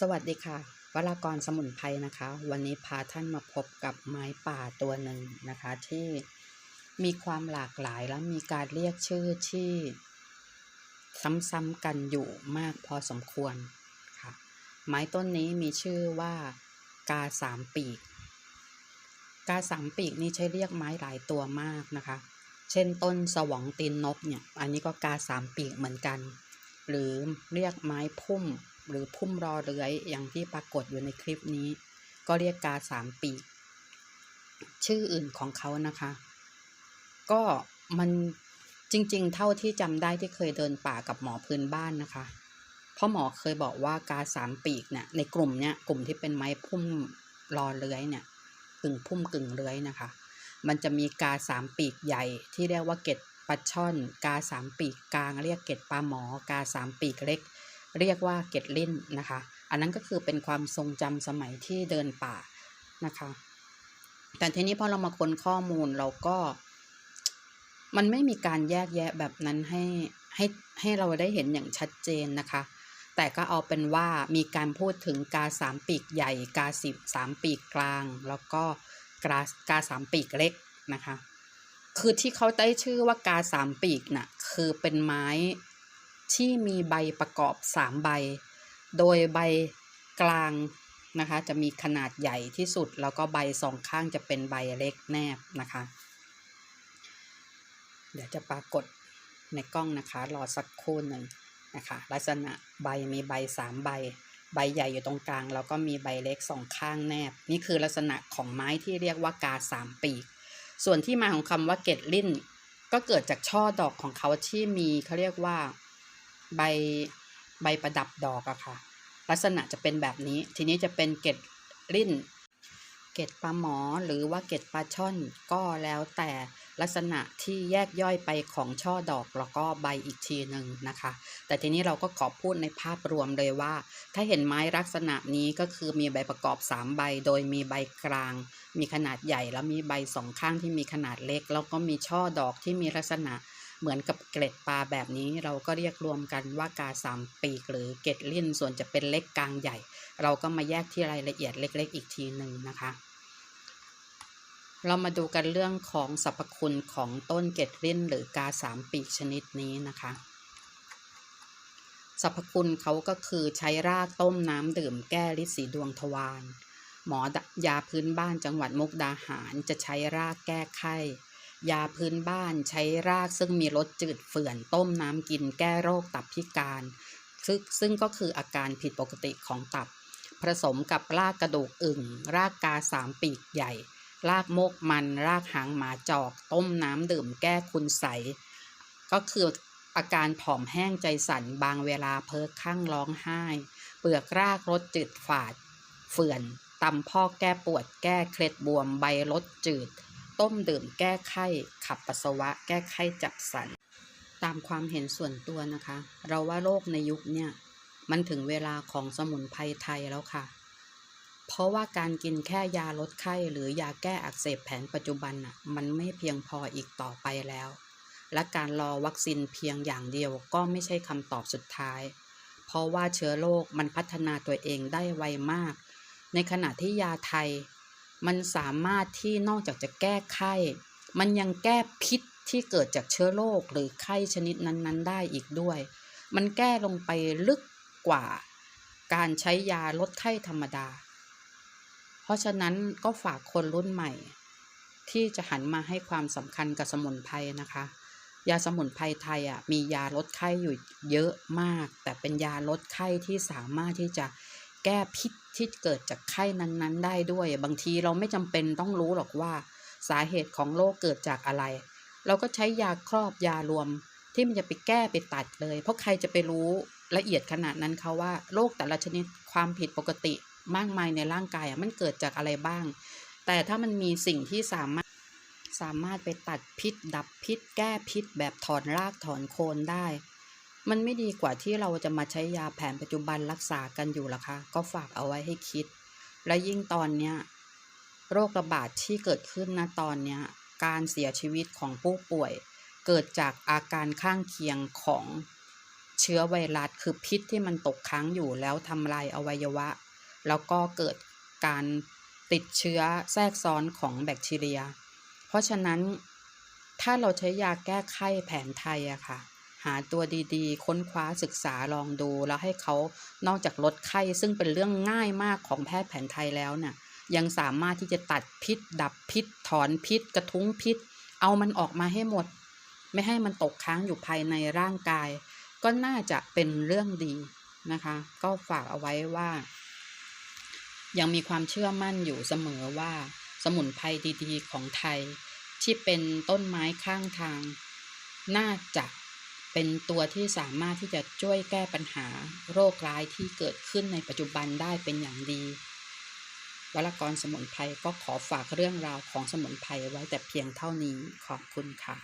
สวัสดีค่ะวรากรสมุนไพรนะคะ วันนี้พาท่านมาพบกับไม้ป่าตัวหนึ่งนะคะ ที่มีความหลากหลายและมีการเรียกชื่อที่ซ้ำๆกันอยู่มากพอสมควรค่ะ ไม้ต้นนี้มีชื่อว่ากาสามปีก กาสามปีกนี่ใช้เรียกไม้หลายตัวมากนะคะ เช่นต้นสวองตีนนกเนี่ย อันนี้ก็กาสามปีกเหมือนกัน หรือเรียกไม้พุ่ม หรือพุ่มรอเรื้อยอย่างที่ปรากฏอยู่ในคลิปนี้ ก็เรียกกาสามปีก ชื่ออื่นของเขานะคะ ก็มันจริง ๆ เท่าที่จำได้ที่เคยเดินป่ากับหมอพื้นบ้านนะคะเพราะหมอเคยบอกว่ากาสามปีกเนี่ยในกลุ่มเนี้ยกลุ่มที่เป็นไม้พุ่มรอเลื้อยเนี่ยกึ่งพุ่มกึ่งเลื้อยนะคะ มันจะมีกาสามปีกใหญ่ที่เรียกว่าเกตปลาช่อน กาสามปีกกลางเรียกเกตปลาหมอกาสามปีกเล็ก เรียกว่าเกตลินนะคะ อันนั้นก็คือเป็นความทรงจำสมัยที่เดินป่านะคะ แต่ทีนี้พอเรามาค้นข้อมูลเราก็ มันไม่มีการแยกแยะแบบนั้นให้ให้ให้เราได้เห็นอย่างชัดเจนนะคะ แต่ก็เอาเป็นว่ามีการพูดถึงกาสามปีกใหญ่ กาสิบสามปีกกลาง แล้วก็กากาสามปีกเล็กนะคะ คือที่เขาได้ชื่อว่ากาสามปีกน่ะคือเป็นไม้ ที่มีใบประกอบสามใบ โดยใบกลางนะคะ จะมีขนาดใหญ่ที่สุด แล้วก็ใบสองข้างจะเป็นใบเล็กแนบนะคะ เดี๋ยวจะปรากฏในกล้องนะคะ รอสักครู่หนึ่งนะคะ ลักษณะใบมีใบสามใบ ใบใหญ่อยู่ตรงกลาง แล้วก็มีใบเล็กสองข้างแนบ นี่คือลักษณะของไม้ที่เรียกว่ากาสามปีก ส่วนที่มาของคำว่าเกตลิ้นก็เกิดจากช่อดอกของเขาที่มีเขาเรียกว่า ใบใบประดับดอกอะค่ะ ลักษณะจะเป็นแบบนี้ ทีนี้จะเป็นเกตลิ้น เกตปลาหมอหรือว่าเกตปลาช่อนก็แล้วแต่ลักษณะที่แยกย่อยไปของช่อดอกแล้วก็ใบอีกทีหนึ่งนะคะ แต่ทีนี้เราก็ขอพูดในภาพรวมเลยว่า ถ้าเห็นไม้ลักษณะนี้ก็คือมีใบประกอบ 3 ใบ โดยมีใบกลาง มีขนาดใหญ่แล้วมีใบสองข้างที่มีขนาดเล็ก แล้วก็มีช่อดอกที่มีลักษณะ เหมือนกับเกล็ดปลาแบบนี้ เราก็เรียกรวมกันว่ากาสามปีกหรือเกล็ดลิ้นส่วนจะเป็นเล็กกลางใหญ่ เราก็มาแยกที่รายละเอียดเล็ก ๆ อีกทีหนึ่งนะคะ เรามาดูกันเรื่องของสรรพคุณของต้นเกล็ดลิ้นหรือกาสามปีกชนิดนี้นะคะสรรพคุณเขาก็คือใช้รากต้มน้ำดื่มแก้ฤทธิ์สีดวงทวารหมอยาพื้นบ้านจังหวัดมุกดาหารจะใช้รากแก้ไข้ ยาพื้นบ้านใช้รากซึ่งมีรสจืดเฝื่อนต้มน้ำกินแก้โรคตับพิการ ซึ่งซึ่งก็คืออาการผิดปกติของตับ ผสมกับรากกระดูกอึ่ง รากกาสามปีกใหญ่ รากโมกมัน รากหางหมาจอก ต้มน้ำดื่มแก้คุณใส ก็คืออาการผอมแห้งใจสั่นบางเวลาเพ้อข้างร้องไห้ เปลือกรากรสจืดฝาดเฟื่อนตำพอกแก้ปวดแก้เคล็ดบวมใบรสจืด ต้มดื่มแก้ไข้ ขับปัสสาวะ แก้ไข้จับสัน ตามความเห็นส่วนตัวนะคะ เราว่าโรคในยุคเนี่ยมันถึงเวลาของสมุนไพรไทยแล้วค่ะ เพราะว่าการกินแค่ยาลดไข้ หรือยาแก้อักเสบแผนปัจจุบันน่ะมันไม่เพียงพออีกต่อไปแล้ว และการรอวัคซีนเพียงอย่างเดียวก็ไม่ใช่คำตอบสุดท้าย เพราะว่าเชื้อโรคมันพัฒนาตัวเองได้ไวมาก ในขณะที่ยาไทย มันสามารถที่นอกจากจะแก้ไข้ มันยังแก้พิษที่เกิดจากเชื้อโรคหรือไข้ชนิดนั้น ๆ ได้อีกด้วย มันแก้ลงไปลึกกว่าการใช้ยาลดไข้ธรรมดา เพราะฉะนั้นก็ฝากคนรุ่นใหม่ ที่จะหันมาให้ความสำคัญกับสมุนไพรนะคะ ยาสมุนไพรไทยอะมียาลดไข้อยู่เยอะมาก แต่เป็นยาลดไข้ที่สามารถที่จะ แก้พิษที่เกิดจากไข้นั้นๆ ได้ด้วย บางทีเราไม่จำเป็นต้องรู้หรอกว่า สาเหตุของโรคเกิดจากอะไร เราก็ใช้ยาครอบยารวม ที่มันจะไปแก้ไปตัดเลย เพราะใครจะไปรู้ละเอียดขนาดนั้นเขาว่าโรคแต่ละชนิดความผิดปกติมากมายในร่างกายมันเกิดจากอะไรบ้าง แต่ถ้ามันมีสิ่งที่สามารถสามารถไปตัดพิษ ดับพิษ แก้พิษแบบถอนรากถอนโคนได้ มันไม่ดีกว่าที่เราจะมาใช้ยาแผนปัจจุบันรักษากันอยู่ละคะ ก็ฝากเอาไว้ให้คิด และยิ่งตอนเนี้ยโรคระบาดที่เกิดขึ้นนะตอนเนี้ยการเสียชีวิตของผู้ป่วย เกิดจากอาการข้างเคียงของเชื้อไวรัสคือพิษที่มันตกค้างอยู่แล้วทำลายอวัยวะ แล้วก็เกิดการติดเชื้อแทรกซ้อนของแบคทีเรีย เพราะฉะนั้นถ้าเราใช้ยาแก้ไข้แผนไทยอะค่ะ หาตัวดีๆ ค้นคว้าศึกษาลองดู แล้วให้เขานอกจากลดไข้ ซึ่งเป็นเรื่องง่ายมากของแพทย์แผนไทยแล้วน่ะยังสามารถที่จะตัดพิษ ดับพิษ ถอนพิษ กระทุ้งพิษ เอามันออกมาให้หมด ไม่ให้มันตกค้างอยู่ภายในร่างกาย ก็น่าจะเป็นเรื่องดีนะคะ ก็ฝากเอาไว้ว่า ยังมีความเชื่อมั่นอยู่เสมอว่า สมุนไพรดีๆ ของไทย ที่เป็นต้นไม้ข้างทาง น่าจะ เป็นตัวที่สามารถที่จะช่วยแก้ปัญหาโรคร้ายที่เกิดขึ้นในปัจจุบันได้เป็นอย่างดีวรกรสมุนไพรก็ขอฝากเรื่องราวของสมุนไพรไว้แต่เพียงเท่านี้ขอบคุณค่ะ